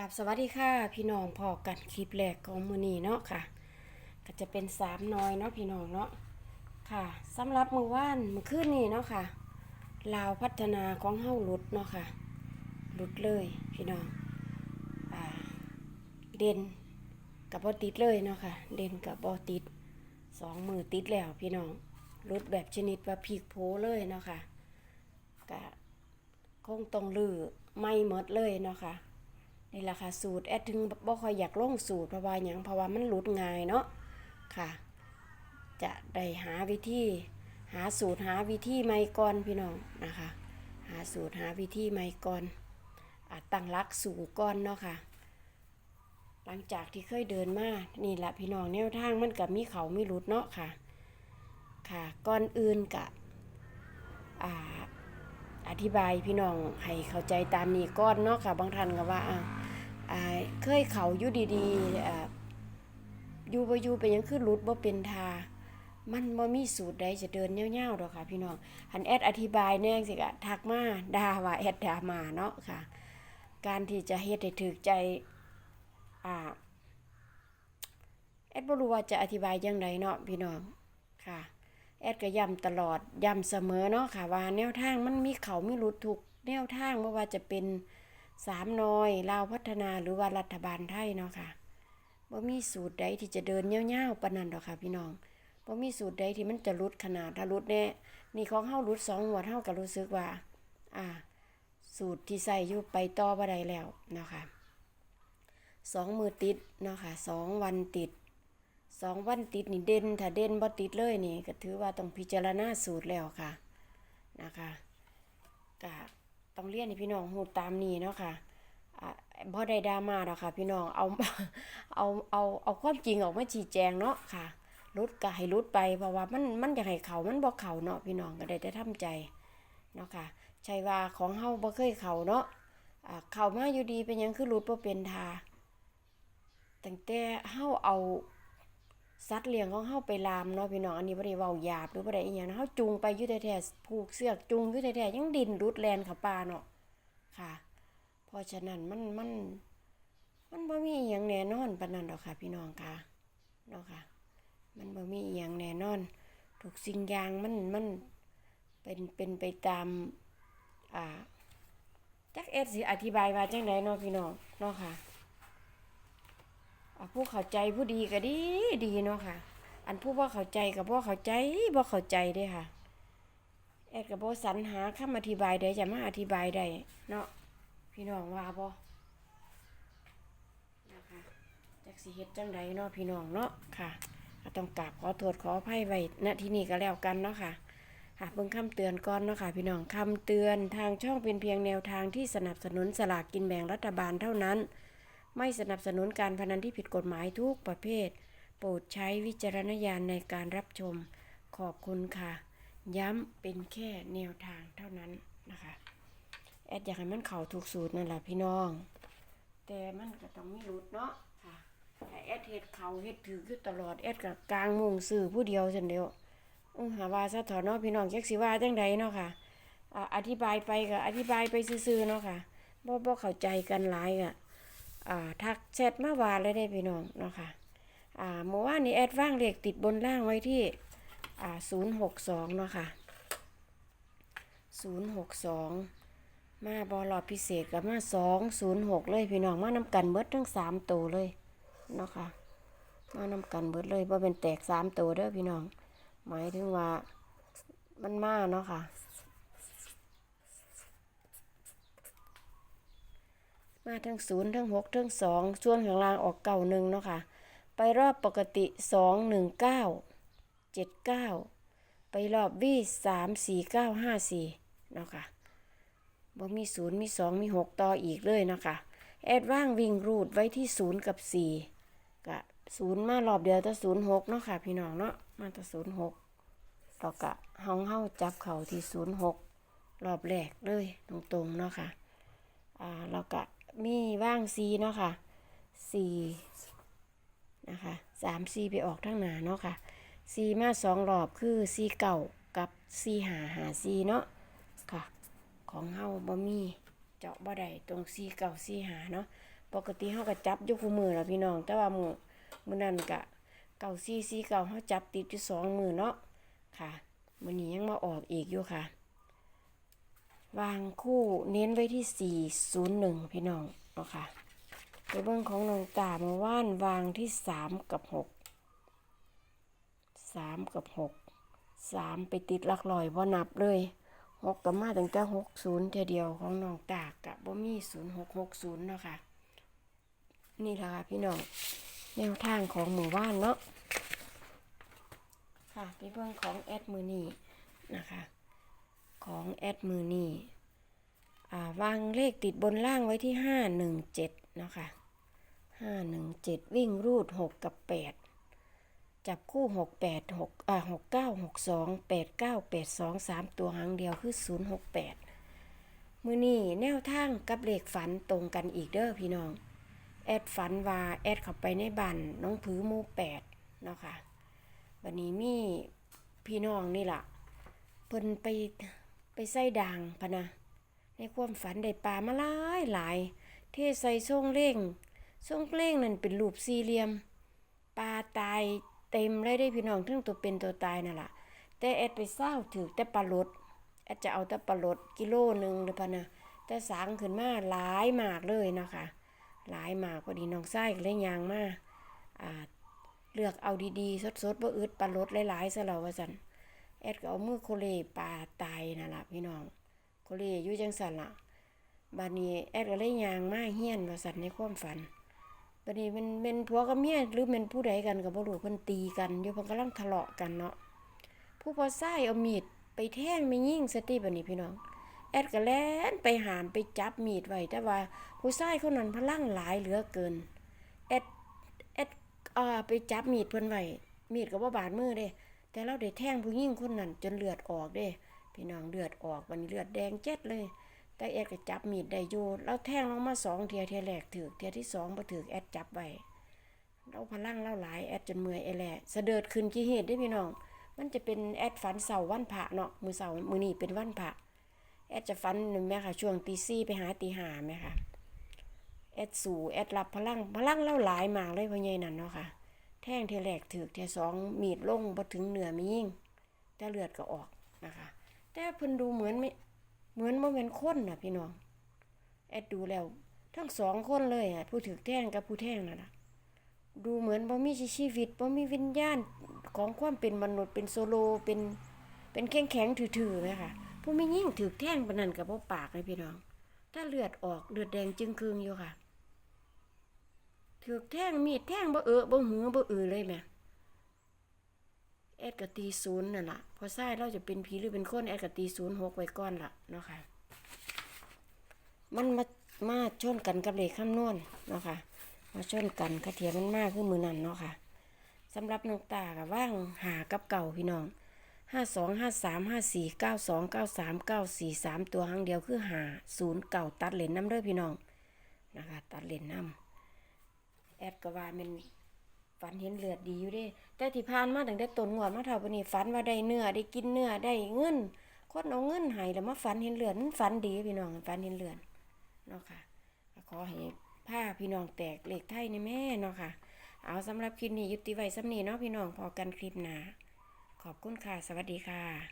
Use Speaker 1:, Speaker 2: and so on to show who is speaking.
Speaker 1: กับสวัสดีค่ะ พี่น้องพอกันคลิปแรกของมือนีเนาะค่ะ ก็จะเป็นสามน้อยเนาะพี่น้องเนาะค่ะสำหรับมือว่านมือคืนนี้เนาะค่ะลาวพัฒนาของเฮาหลุดเนาะค่ะหลุดเลยพี่น้องอเด่นกับบอติดเลยเนาะค่ะ เด่นกับบอติดสองมือติดแล้วพี่น้องหลุดแบบชนิดว่าพีกโพเลยเนาะค่ะกะคงต้องลือไม่หมดเลยเนาะค่ะ นี่แหละค่ะสูตรแอดถึงบ่ค่อยอยากลงสูตรเพราะว่าหยังเพราะว่ามันหลุดง่ายเนาะค่ะ จะได้หาวิธีหาสูตรหาวิธีใหม่ก่อนพี่น้องนะคะ หาสูตรหาวิธีใหม่ก่อนอาตั้งรักสู่ก่อนเนาะค่ะ หลังจากที่เคยเดินมานี่แหละพี่น้องแนวทางมันกับมีเขามีหลุดเนาะค่ะค่ะก่อนอื่นกะอ่า อธิบายพี่น้องให้เข้าใจตามนี้ก่อนเนาะค่ะ บางท่านก็ว่าอ่าเคยเขาอยู่ดีๆอ่ายู่บ่อยู่เป็นหยังคือหลุดบ่เป็นทา มันบ่มีสูตรใดจะเดินยวๆดอกค่ะ พี่น้องหันแอดอธิบายแน่สิกะทักมาด่าว่าแอดด่ามาเนาะค่ะ การที่จะเฮ็ดให้ถูกใจอ่าแอดบ่รู้ว่าจะอธิบายจังไดเนาะพี่น้องค่ะ แอดก็ย้ำตลอดย้ำเสมอเนาะค่ะว่าแนวทางมันมีเขามีรุดทุกแนวทางไม่ว่าจะเป็นสามน้อยลาวพัฒนาหรือว่ารัฐบาลไทยเนาะค่ะว่มีสูตรใดที่จะเดินเงี้ยวๆปนนั้นดอกค่ะพี่น้องว่มีสูตรใดที่มันจะรุดขนาดถ้ารุดแน่นี่ของเฮารุดสองหัวดเฮาก็รู้สึกว่า อ่า สูตรที่ใส่อยู่ไปต่อบ่ได้แล้วเนาะค่ะสองมือติดเนาะค่ะสองวันติด สองวันติดนี่เด่นถ้าเด่นบ่ติดเลยนี่ก็ถือว่าต้องพิจารณาสูตรแล้วค่ะนะคะก็ต้องเรียนให้พี่น้องหูตามนี้เนาะค่ะอ่าบ่ได้ดราม่าดอกค่ะ พี่น้องเอาเอาเอาเอาความจริงออกมาชี้แจงเนาะค่ะรุดก็ให้รุดไปเพราะว่ามันมันอยากให้เขามันบ่เขาเนาะพี่น้องก็ได้แต่ทำใจเนาะค่ะใช่ว่าของเฮาบ่เคยเขาเนาะเข้ามาอยู่ดีเป็นยังคือรุดบ่เป็นทาตั้งแต่เฮาเอา สัตว์เลี้ยงของเฮาไปลามเนาะพี่น้องอันนี้บ่ได้เว้าหยาบหรือบ่ได้อีหยังนะเฮาจูงไปอยู่แท้ๆผูกเสือกจูงอยู่แท้ๆยังดินรุดแลนเข้าป่าเนาะค่ะ เพราะฉะนั้นมันมันมันบ่มีอีหยังแน่นอนปานนั้นดอกค่ะ พี่น้องค่ะเนาะค่ะ มันบ่มีอีหยังแน่นอนทุกสิ่งอย่างมันมันเป็นเป็นไปตามอ่าจักเอ็ดสิอธิบายว่าจังไดเนาะพี่น้องเนาะค่ะ ผู้เข้าใจผู้ดีก็ดีดีเนาะค่ะ อันผู้ว่าเข้าใจกับบ่เข้าใจบ่เข้าใจด้ค่ะ แอดกับบ่สรรหาคำอธิบายใดจะมาอธิบายได้เนาะพี่น้องว่าบ่นะคะจักสิเฮ็ดจังใดเนาะพี่น้องเนาะค่ะต้องกราบขอโทษขออภัยไว้ณที่นี่ก็แล้วกันเนาะค่ะค่ะเบิ่งคำเตือนก่อนเนาะค่ะพี่น้องคำเตือนทางช่องเป็นเพียงแนวทางที่สนับสนุนสลากกินแบ่งรัฐบาลเท่านั้น ไม่สนับสนุนการพนันที่ผิดกฎหมายทุกประเภท โปรดใช้วิจารณญาณในการรับชม ขอบคุณค่ะ ย้ำเป็นแค่แนวทางเท่านั้นนะคะ แอดอยากให้มันเข่าถูกสูตรนั่นแหละพี่น้อง แต่มันก็ต้องมีรุดเนาะค่ะแต่แอดเฮ็ดเขาเฮ็ดถืออยู่ตลอดแอดกับกลางมุงสื่อผู้เดียวเช่นเดียวอือหาว่าซะถอะเนาะพี่น้องแจักสิว่าจังใดเนาะค่ะอ่าอธิบายไปก็อธิบายไปซื่อๆเนาะค่ะบ่บ่เข้าใจกันหลายอะอ่า ทักแชทมาว่าเลยได้พี่น้องเนาะค่ะอ่าเมื่อวานนี้แอดว่างเลขติดบนล่างไว้ที่อ่าศูนย์หกสองเนาะค่ะศูนย์หกสองมาบอลอดพิเศษกับมาสองศูนย์หกเลยพี่น้องมานำกันเบิดทั้งสามตัวเลยเนาะค่ะมานำกันเบิดเลยเพราะเป็นแตกสามตัวเด้อพี่น้อง หมายถึงว่ามันมาเนาะค่ะ มาทั้งศูนย์ทั้งหกทั้งสองส่วนข้างล่างออกเก่าหนึ่งเนาะค่ะ ไปรอบปกติสองหนึ่งเก้าเจ็ดเก้าไปรอบวี่สามสี่เก้าห้าสี่เนาะค่ะบ่มีศูนย์มีสองมีหกต่ออีกเลยเนาะค่ะ แอดว่างวิ่งรูดไว้ที่ศูนย์กับสี่กะศูนย์มารอบเดียวแต่ศูนย์หกเนาะค่ะ พี่น้องเนาะมาแต่ศูนย์หกต่อกะห้องเฮาจับเข่าที่ศูนย์หกรอบแรกเลยตรงๆเนาะค่ะอ่าแล้วก็ มีว่างซีเนาะค่ะสี่นะคะสามซีไปออกทั้งหนาเนาะค่ะซีมาสองรอบคือซีเก่ากับซีหาหาซีเนาะค่ะ ของเฮาบ่มีเจาะบ่ได้ตรงซีเก่าซีหาเนาะปกติเฮาก็จับอยู่คู่มือล่ะพี่น้อง แต่ว่ามือมื้อนั้นก็เก้าสี่สี่เก้าเฮาจับติดอยู่สองมือเนาะค่ะมื้อนี้ยังมาออกอีกอยู่ค่ะ วางคู่เน้นไว้ที่ 401 พี่น้องเนาะค่ะไปเบิ่งของน้องตาเมื่อวานวางที่ 3 กับ 6 3 กับ 6 3 ไปติดลักลอยบ่นับเลย 6ก็มาตั้งแต่60เทียเดียวของน้องตากกะบ่มี 0660 เนาะค่ะ นี่ละค่ะพี่น้อง แนวทางของหมู่บ้านเนาะค่ะไปเบิ่งของแอดมือนี่นะคะ ของแอดมือนี่วางเลขติดบนล่างไว้ที่ห้าหนึ่งเจ็ดนะคะห้าหนึ่งเจ็ดวิ่งรูดหกกับแปดจับคู่หกแปดหกอ่าหกเก้าหกสองแปดเก้าแปดสองสามตัวหางเดียวคือศูนย์หกแปดมือนี่แนวทางกับเลขฝันตรงกันอีกเด้อพี่น้อง แอดฝันว่าแอดเข้าไปในบ้านน้องผือมู่แปดเนาะค่ะวันนี้มีพี่น้องนี่ล่ะเพิ่นไป ไปใส่ด่างพะนะ ในความฝันได้ปลามาหลายหลาย เทใส่ช่องเล่งช่องเล่งนั่นเป็นรูปสี่เหลี่ยมปลาตายเต็มเลยได้พี่น้องทั้งตัวเป็นตัวตายนั่นแหละแต่แอดไปเศร้าถือแต่ปลาลดแอดจะเอาแต่ปลาลดกิโลหนึ่งเลยพะนะแต่สางขึ้นมาหลายมากเลยนะคะหลายมากพอดีน้องไส้ก็เลยยางมาอ่าเลือกเอาดีๆ สดๆบ่อึดปลาลดหลายๆซะแล้วว่าซั่น แอดก็เอามือโคเลปลาตายนั่นล่ะพี่น้องโคเลอยู่จังซั่นล่ะบัดนี้แอดก็เลยยางมาเฮียนว่าซั่นในความฝันบัดนี้มันเป็นผัวกับเมียหรือเป็นผู้ใดกันก็บ่รู้เพิ่นตีกันอยู่เพิ่นกำลังทะเลาะกันเนาะผู้พอซ้เอามีดไปแทงไม่ยิ่งสติบัดนี้พี่น้องแอดก็แล่นไปหามไปจับมีดไว้แต่ว่าผู้ชายคนนั้นพลังหลายเหลือเกินแอดแอดอ่าไปจับมีดเพิ่นไว้มีดก็บ่บาดมือเด้ แต่เราได้แทงผู้หญิงคนนั้นจนเลือดออกเด้พี่น้องเลือดออกวันนี้เลือดแดงเจ็ดเลย แต่แอดก็จับมีดได้อยู่เราแทงลงมาสองเทียเทียแรกถือเทียที่สองบ่ถือแอดจับไว้เราพลังเราหลายแอดจนเมื่อยไอแหละสะเดิดขึ้นกี่เหตุได้พี่น้อง มันจะเป็นแอดฝันเสาร์วันพระเนาะมือเสาร์มือนี้เป็นวันพระแอดจะฝันหนึ่งแม่ค่ะช่วงตีสี่ไปหาตีหาแม่ค่ะแอดสู่แอดรับพลังพลังเล่าหลายมากเลยพ่อใหญ่นั่นเนาะค่ะ แท่งเทแรกถือเทสองมีดลงบ่ถึงเหนือมียิ่งแต่เลือดก็ออกนะคะ แต่เพิ่นดูเหมือนไม่เหมือนบ่แม่นคนน่ะพี่น้อง แอดดูแล้ว ทั้งสองคนเลยอะผู้ถือแท่งกับผู้แท่งนั่นน่ะดูเหมือนบ่มีชีวิตบ่มีวิญญาณของความเป็นมนุษย์เป็นโซโลเป็นเป็นแข็งแข็งถือๆเลยค่ะผู้ไม่ยิ่งถือแท่งปานนั้นกับบ่ปากเลยพี่น้อง ถ้าเลือดออกเลือดแดงจึงคืงอยู่ค่ะ ถือแท่งมีดแท่งบ่เออบ่หือบ่อือเลยแหม่แอดกะตีศูนย์นั่นละพอใส่เราจะเป็นผีหรือเป็นคนแอดกะตีศูนย์หกไว้ก่อนละเนาะค่ะ มันมามาชนกันกับเลขคำนวณเนาะค่ะ มาชนกันกระเทียมมันมากคือมือนั่นเนาะค่ะสำหรับน้องตากับว่างหากับเก่าพี่น้องห้าสองห้าสามห้าสี่เก้าสองเก้าสามเก้าสี่สามตัวหางเดียวคือหาศูนย์เก่าตัดเหรียญน้ำเด้อพี่น้องนะคะ ตัดเหรียญน้ำ แอดก็ว่ามันฝันเห็นเลือดดีอยู่เด้ แต่ที่ผ่านมาตั้งแต่ต้นงวดมาเท่าปนี้ฝันว่าได้เนื้อได้กินเนื้อได้เงินคนเอาเงินให้แล้วมาฝันเห็นเลือดมันฝันดีพี่น้องฝันเห็นเลือดเนาะค่ะขอให้ผ้าพี่น้องแตกเหล็กไทยในแม่เนาะค่ะ เอาสำหรับคลิปนี้ยุติไว้สำนีเนาะพี่น้องพอกันคลิปหนาขอบคุณค่ะ สวัสดีค่ะ